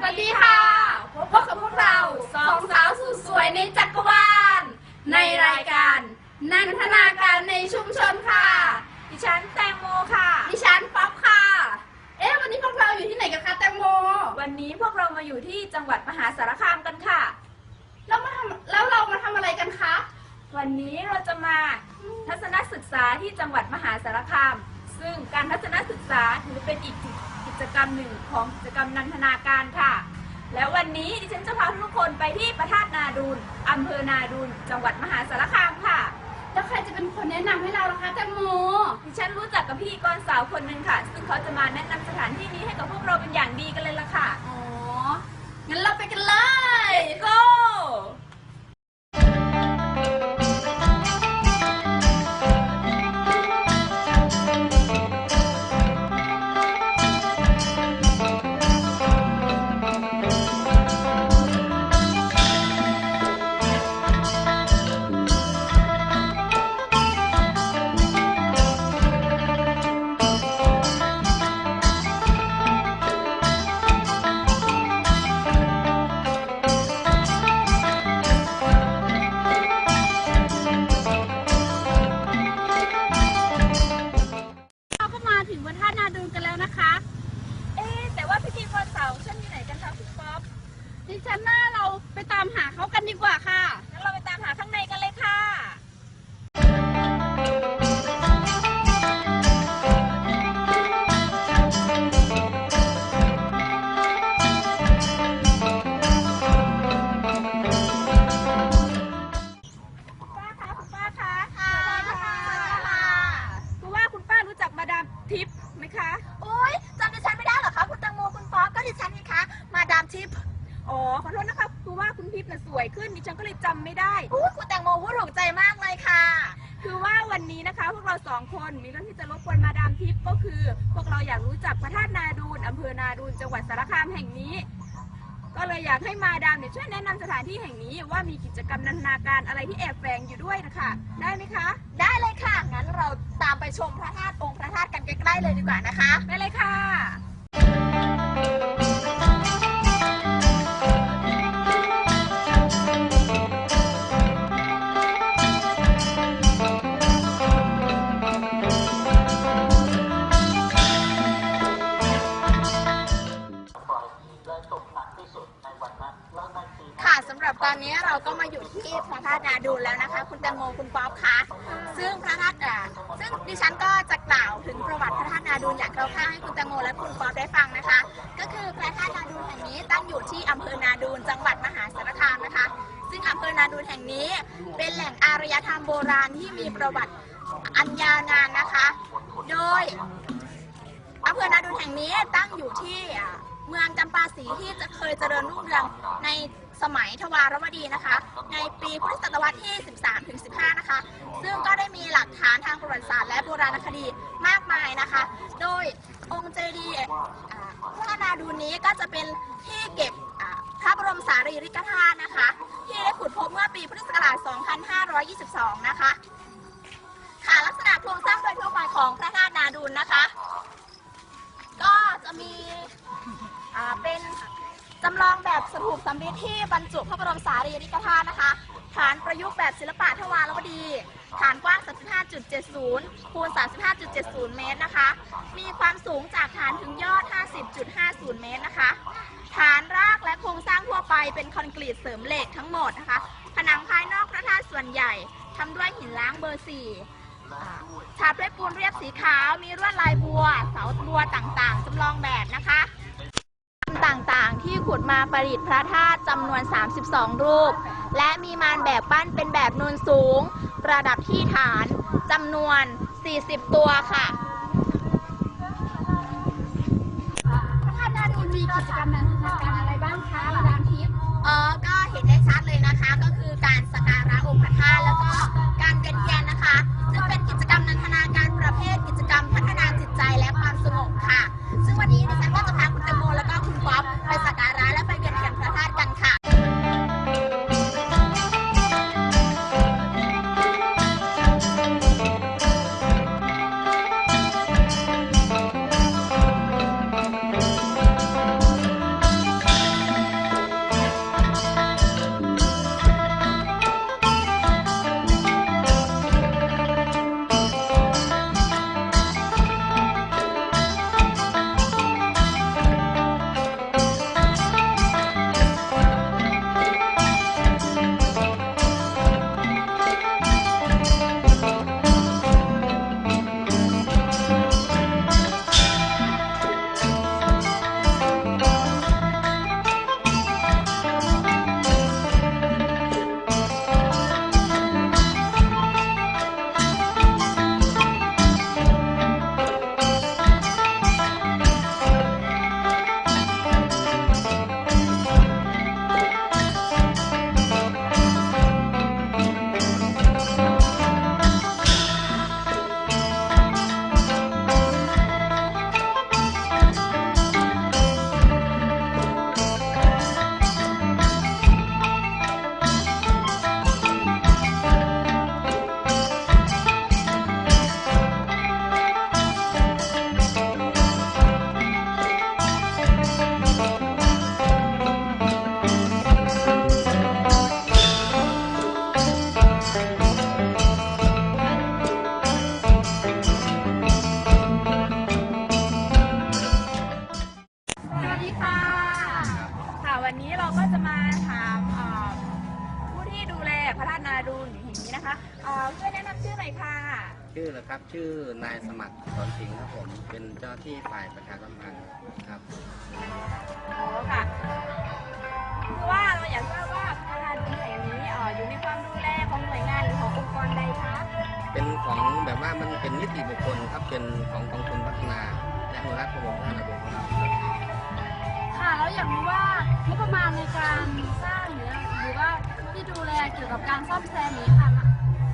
สวัสดีค่ะ พบกับพวกเราสองสาวสุดสวยในจักรวาล ในรายการ นันทนาการในชุมชนค่ะ ดิฉันแตงโมค่ะ ดิฉันป๊อปค่ะ เอ๊ะวันนี้พวกเราอยู่ที่ไหนกันคะแตงโม วันนี้พวกเรามาอยู่ที่จังหวัดมหาสารคามกันค่ะ แล้วมาทำแล้วเรามาทำอะไรกันคะ วันนี้เราจะมาทัศนศึกษาที่จังหวัดมหาสารคาม ซึ่งการทัศนศึกษาถือเป็นอีกกิ จกรรมหนึ่งของกิจกรรมนันทนาการค่ะ แล้ววันนี้ดิฉันจะพาทุกคนไปที่พระธาตุนาดูนอำเภอนาดูนจังหวัดมหาสารคามค่ะแล้วใครจะเป็นคนแนะนำให้เราล่ะคะแตงโมดิฉันรู้จักกับพี่กรสาวคนหนึ่งค่ะ ซึ่งเขาจะมาแนะนำสถานที่นี้ให้กับพวกเราเป็นอย่างดีกันเลยล่ะค่ะอ๋องั้นเราไปกัน อ๋อ ขอโทษนะคะ คือว่าคุณทิพย์น่ะสวยขึ้นดิฉันก็เลยจำไม่ได้ อู้คุณแตงโมพูดถูกใจมากเลยค่ะ คือว่าวันนี้นะคะ พวกเราสองคนมีเรื่องที่จะรบกวนมาดามทิพย์ก็คือ พวกเราอยากรู้จักพระธาตุนาดูนอำเภอนาดูนจังหวัดสารคามแห่งนี้ ก็เลยอยากให้มาดามเนี่ยช่วยแนะนำสถานที่แห่งนี้ว่ามีกิจกรรมนันทนาการอะไรที่แอบแฝงอยู่ด้วยนะคะได้ไหมคะได้เลยค่ะ งั้นเราตามไปชมพระธาตุองค์พระธาตุกันใกล้ๆเลยดีกว่านะคะ ได้เลยค่ะค่ะ แห่งนี้ตั้งอยู่ที่เมืองจำปาสีที่จะเคยเจริญรุ่งเรืองในสมัยทวารวดีนะคะ ในปีพุทธศตวรรษที่ 13 ถึง 15 นะคะ ซึ่งก็ได้มีหลักฐานทางประวัติศาสตร์และโบราณคดีมากมายนะคะ โดยองค์เจดีย์พระนาดูนี้ก็จะเป็นที่เก็บพระบรมสารีริกธาตุนะคะ ที่ได้ขุดพบเมื่อปีพุทธศักราช 2522 นะคะ ค่ะลักษณะโครงสร้างโดยทั่วไปของพระธาตุนาดูนนะคะ ก็จะมีอ่าเป็นจำลองแบบสถูปสำริดที่บรรจุพระบรมสารีริกธาตุนะคะ ฐานประยุกต์แบบศิลปะทวารวดี ฐานกว้าง 35.70 คูณ 35.70 เมตรนะคะ มีความสูงจากฐานถึงยอด 50.50 เมตรนะคะ ฐานรากและโครงสร้างทั่วไปเป็นคอนกรีตเสริมเหล็กทั้งหมดนะคะ ผนังภายนอกพระธาตุส่วนใหญ่ทำด้วยหินล้างเบอร์4 ฉาบด้วยปูนเรียบสีขาว มีลวดลายบัว เสาบัวต่างๆจำลองแบบนะคะต่างๆ ที่ขุดมาประดิษฐ์พระธาตุจำนวน 32 รูป และมีมารแบบปั้นเป็นแบบนูนสูง ประดับที่ฐานจำนวน 40 ตัวค่ะพระธาตุนาดูนมีกิจกรรมนันทนาการอะไรบ้างคะมาดามทิพย์เออก็เห็นได้ชัดเลยนะคะ ก็คือการสักการะองค์พระธาตุแล้วก็การเวียนเทียนนะคะ ซึ่งเป็นกิจกรรมนันทนาการประเภทกิจกรรมพัฒนาจิตใจและความสงบค่ะ ซึ่งวันนี้ดิฉันก็จะพาคุณแตงโมแล้วก็คุณป๊อปไปสักการะและไปเวียนเทียนพระธาตุกันค่ะ เป็นเจ้าหน้าที่ฝ่ายประชาสัมพันธ์ครับอ๋อค่ะคือว่าเราอยากทราบว่าพระธาตุแห่งนี้เอ่ออยู่ในความดูแลของหน่วยงานหรือขององค์กรใดคะเป็นของแบบว่ามันเป็นนิติบุคคลครับเป็นของกองทุนพัฒนา และอนุรักษ์พระบรมราชโองของเราค่ะแล้วอยากรู้ว่างบประมาณในการสร้างหรือหรือว่าที่ดูแลเกี่ยวกับการซ่อมแซมนี้ค่ะ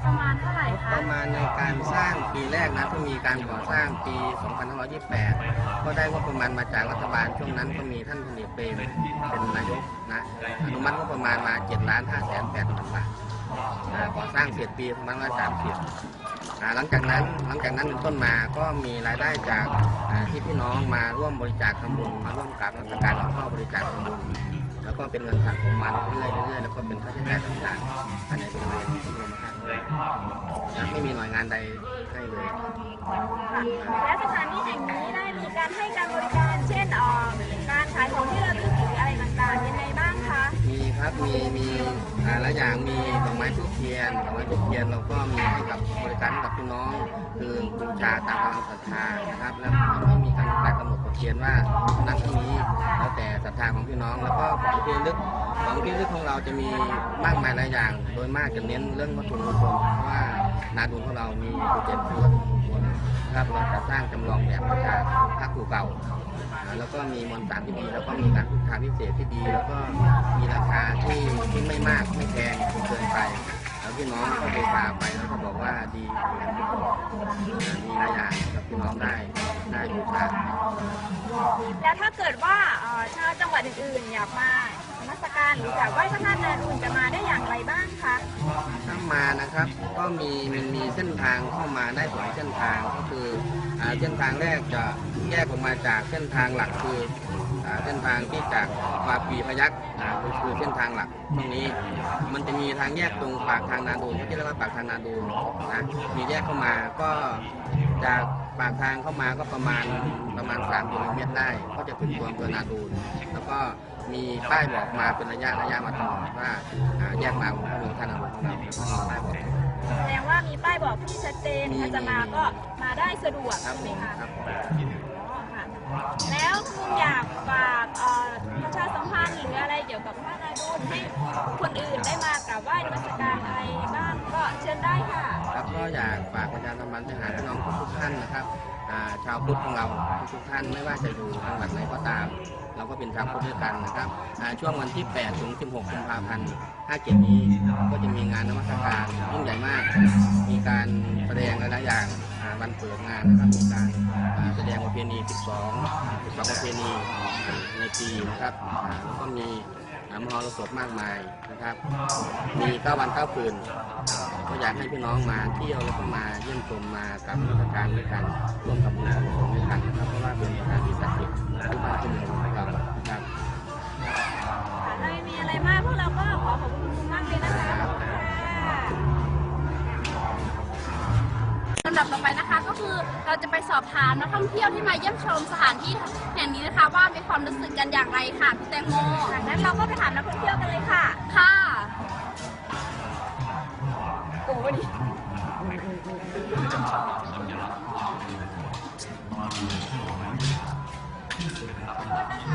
ประมาณเท่าไหร่คะประมาณในการสร้างปีแรกนะที่มีการก่อสร้างปี 2528 ก็ได้งบประมาณมาจากรัฐบาลช่วงนั้นก็มีท่านพลเอกเปรมเป็นนายกนะอนุมัติงบประมาณมา7ล้าน5แสน8พันบาทก่อสร้างเสร็จปี2530อ่าหลังจากนั้นหลังจากนั้นเป็นต้นมาก็มีรายได้จากที่พี่น้องมาร่วมบริจาคทำบุญมาร่วมกับราชการเข้าบริจาคทำบุญแล้วก็เป็นเงินสะสมมาเรื่อยๆเรื่อยๆแล้วก็เป็นค่าใช้จ่ายต่างๆภายในบริเวณที่รวมค่านะ ไม่มีหน่วยงานใดให้เลย และสถานที่แห่งนี้ได้มีการให้การบริการ เช่นเอ่อการขายของที่ระลึกหรืออะไรต่างๆยังไงบ้างคะมีครับ มี มีอ่าหลายอย่าง มีดอกไม้ทุกเทียนดอกไม้ทุกเทียนเราก็มีให้กับบริการให้กับพี่น้อง คือบูชาตามกำลังศรัทธานะครับ แล้วไม่มีการแต่กำหนดกฎเกณฑ์ว่านั้นเท่านี้แล้วแต่ศรัทธาของพี่น้อง แล้วก็ของที่ระลึก ของที่ระลึกของเราจะมีมากมายหลายอย่าง โดยมากจะเน้นเรื่องวัตถุมงคลเพราะว่านาดุลของเรามีจุดเด่นคือวัตถุมงคลนะครับเราจะสร้างจำลองแบบมาจากพระครูเก่า แล้วก็มีมวลสารที่ดี แล้วก็มีการพุทธาพิเศษที่ดี แล้วก็มีราคาที่ที่ไม่มากไม่แพงเกินไปแล้วพี่น้องก็บูชาไปแล้วก็บอกว่าดีอ่ามีหลายอย่างกับพี่น้องได้ได้บูชาแล้วถ้าเกิดว่าชาวจังหวัดอื่นๆอยากมา นมัสการหรืออยากไหว้พระธาตุนาดูนจะมาได้อย่างไรบ้างคะถ้ามานะครับก็มีมันมีเส้นทางเข้ามาได้สองเส้นทางก็คืออ่าเส้นทางแรกจะแยกออกมาจากเส้นทางหลักคืออ่าเส้นทางที่จากวาปีพยักษ์อ่าก็คือเส้นทางหลักตรงนี้ มันจะมีทางแยกตรงปากทางนาดูนที่เรียกว่าปากทางนาดูนนะมีแยกเข้ามาก็จากปากทางเข้ามาก็ประมาณประมาณ3กิโลเมตรได้ ก็จะถึงตัวอำเภอนาดูนแล้วก็ มีป้ายบอกมาเป็นระยะระยะมาตลอดว่าอ่าแยกมาของพระองท่านอาวุธของเราแล้วก็มีป้ายบอกแสดงว่ามีป้ายบอกที่ชัดเจนมีถ้าจะมาก็มาได้สะดวกครับใช่ผไหมมคะครับผมอ๋อค่ะแล้วคุณอยากฝากเอ่อประชาสัมพันธ์หรืออะไรเกี่ยวกับพระนาดูนให้คนอื่นได้มากราบไหว้นมัสการอะไรบ้างก็เชิญได้ค่ะครับก็อยากฝากประชาสัมพันธ์ไปหาพี่น้องทุกๆท่านนะครับ ชาวพุทธของเราทุกท่านไม่ว่าจะอยู่จังหวัดไหนก็ตาม เราก็เป็นชาวพุทธด้วยกันนะครับช่วงวันที่ 8 ถึง 16 กุมภาพันธ์57นี้ก็จะมีงานนมัสการยิ่งใหญ่มาก มีการแสดงหลายอย่างวันเปิดงานนะครับมีการแสดงประเพณี 12 12ประเพณีในปีนะครับแล้วก็มี มหรสพมากมายนะครับ มีเก้าวันเก้าคืนก็อยากให้พี่น้องมาเที่ยวแล้วก็มาเยี่ยมชมมากับราชการด้วยกันร่วมกับบุญกุศลด้วยกันนะครับเพราะว่าเป็นสถานที่ศักดิ์สิทธิ์ที่บ้านที่เมืองของเรานะครับถ้าไม่มีอะไรมากพวกเราก็ขอขอบคุณคุณมากเลยนะคะขอบคุณค่ะำดับต่อไปนะคะ ก็คือเราจะไปสอบถามนักท่องเที่ยวที่มาเยี่ยมชมสถานที่แห่งนี้นะคะว่ามีความรู้สึกกันอย่างไรค่ะพี่แตงโมค่ะงั้นเราก็ไปถามนักท่องเที่ยวกันเลยค่ะ ค่ะโอ้ดิค่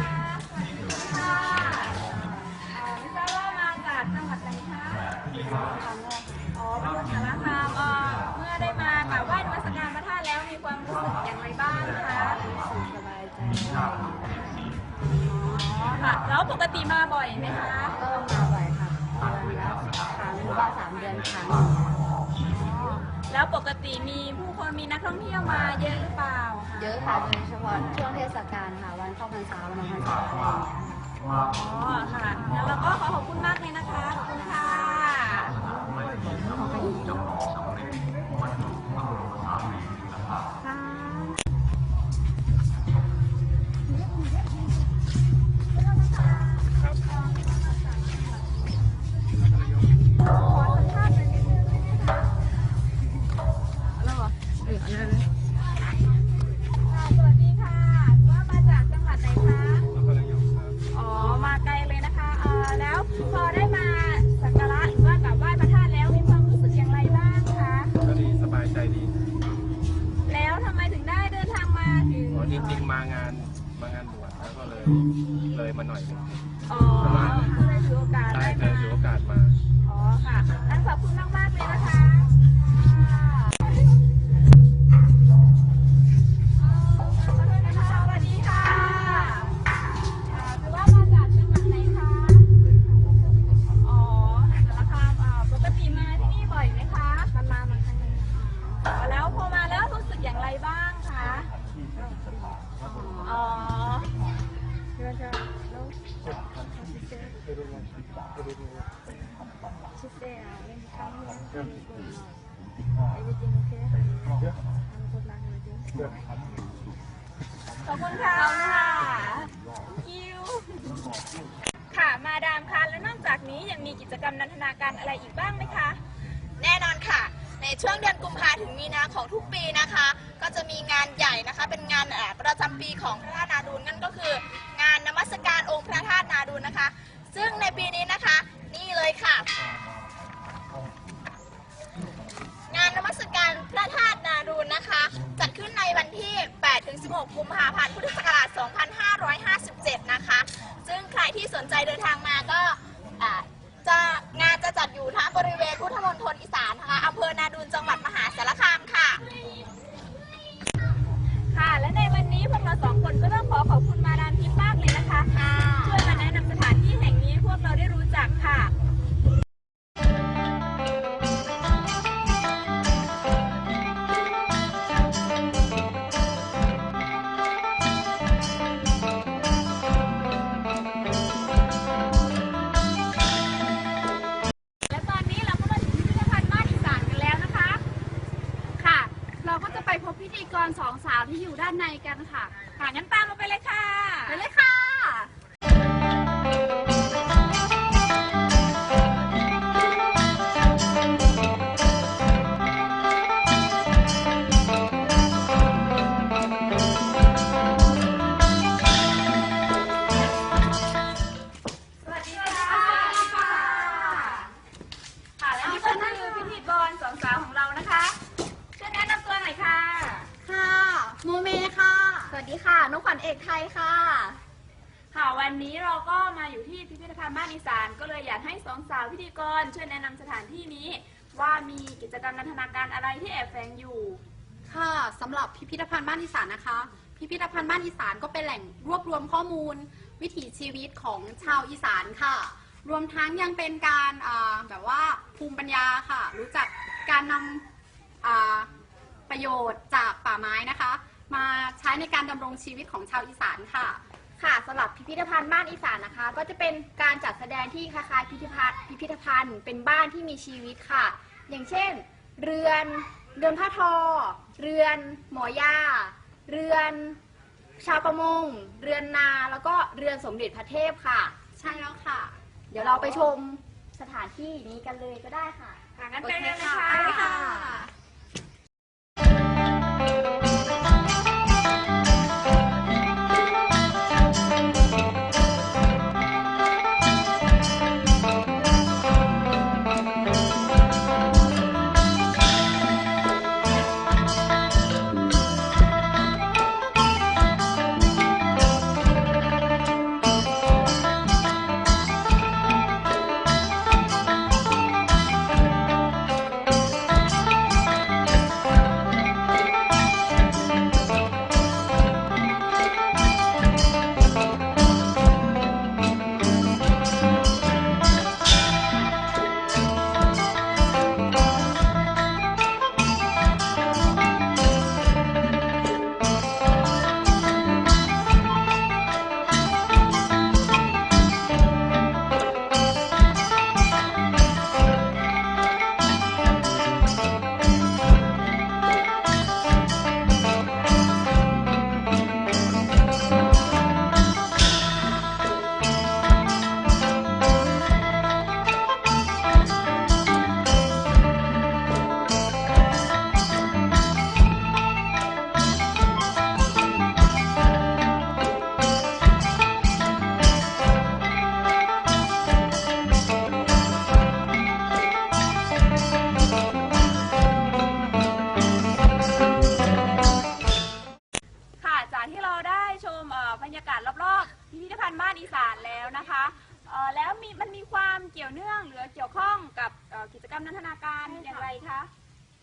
ะ สามเดือนครั้งแล้วปกติมีผู้คนมีนักท่องเที่ยวมาเยอะหรือเปล่าคะเยอะค่ะโดยเฉพาะช่วงเทศกาลค่ะวันเข้าพรรษาวันออกพรรษาอะไรอย่างเงี้ยค่ะอ๋อค่ะแล้วเราก็ขอขอบคุณมากเลยนะคะขอบคุณค่ะค่ะ เลยมาหน่อย ประจำปีของพระธาตุนาดูลนั่นก็คือ งานนมัสการองค์พระธาตุนาดูลนะคะ ซึ่งในปีนี้นะคะ นี่เลยค่ะ งานนมัสการพระธาตุนาดูลนะคะ จัดขึ้นในวันที่ 8-16 กุมภาพันธ์ พุทธศักราช 2557 นะคะ ซึ่งใครที่สนใจเดินทางมาก็จะงานจะจัดอยู่ทั้งบริเวณพุทธมณฑลอีสานนะคะอำเภอนาดูลจังหวัดมหาสารคามค่ะ และในวันนี้พวกเราสองคนก็ต้องขอขอบคุณมาดามทิพย์มากเลยนะคะช่วยมาแนะนำสถานที่แห่งนี้ให้พวกเราได้รู้ อีสานนะคะ พิพิธภัณฑ์บ้านอีสานก็เป็นแหล่งรวบรวมข้อมูล วิถีชีวิตของชาวอีสานค่ะ รวมทั้งยังเป็นการแบบว่าภูมิปัญญาค่ะ รู้จักการนำประโยชน์จากป่าไม้นะคะ มาใช้ในการดำรงชีวิตของชาวอีสานค่ะค่ะสำหรับพิพิธภัณฑ์บ้านอีสานนะคะ ก็จะเป็นการจัดแสดงที่คล้ายๆพิพิธภัณฑ์พิพิธภัณฑ์เป็นบ้านที่มีชีวิตค่ะ อย่างเช่น เรือน เรือนผ้าทอ เรือน หมอย่า เรือนชาวประมง เรือนนาแล้วก็เรือนสมเด็จพระเทพค่ะ ใช่แล้วค่ะ เดี๋ยวเราไปชมสถานที่นี้กันเลยก็ได้ค่ะค่ะงั้นไปกันเลยค่ะ ไปค่ะ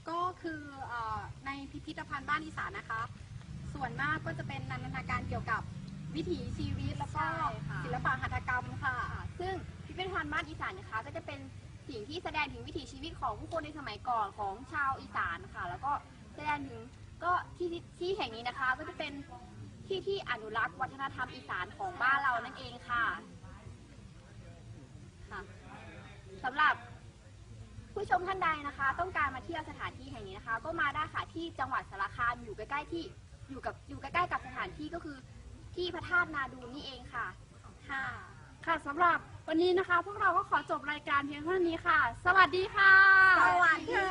ก็คือเอ่อในพิพิธภัณฑ์บ้านอีสานนะคะ ส่วนมากก็จะเป็นนันทนาการเกี่ยวกับวิถีชีวิตแล้วก็ใช่ค่ะศิลปะหัตถกรรมค่ะ ซึ่งพิพิธภัณฑ์บ้านอีสานนะคะก็จะเป็นสิ่งที่แสดงถึงวิถีชีวิตของผู้คนในสมัยก่อนของชาวอีสานค่ะ แล้วก็แสดงถึงก็ที่ที่แห่งนี้นะคะก็จะเป็นที่ที่อนุรักษ์วัฒนธรรมอีสานของบ้านเรานั่นเองค่ะค่ะสำหรับ ผู้ชมท่านใดนะคะ ต้องการมาเที่ยวสถานที่แห่งนี้นะคะ ก็มาได้ค่ะที่จังหวัดสารคามอยู่ใกล้ๆที่อยู่กับอยู่ใกล้ๆกับสถานที่ก็คือที่พระธาตุนาดูนนี่เองค่ะค่ะค่ะสำหรับวันนี้นะคะ พวกเราก็ขอจบรายการเพียงเท่านี้ค่ะ สวัสดีค่ะ สวัสดี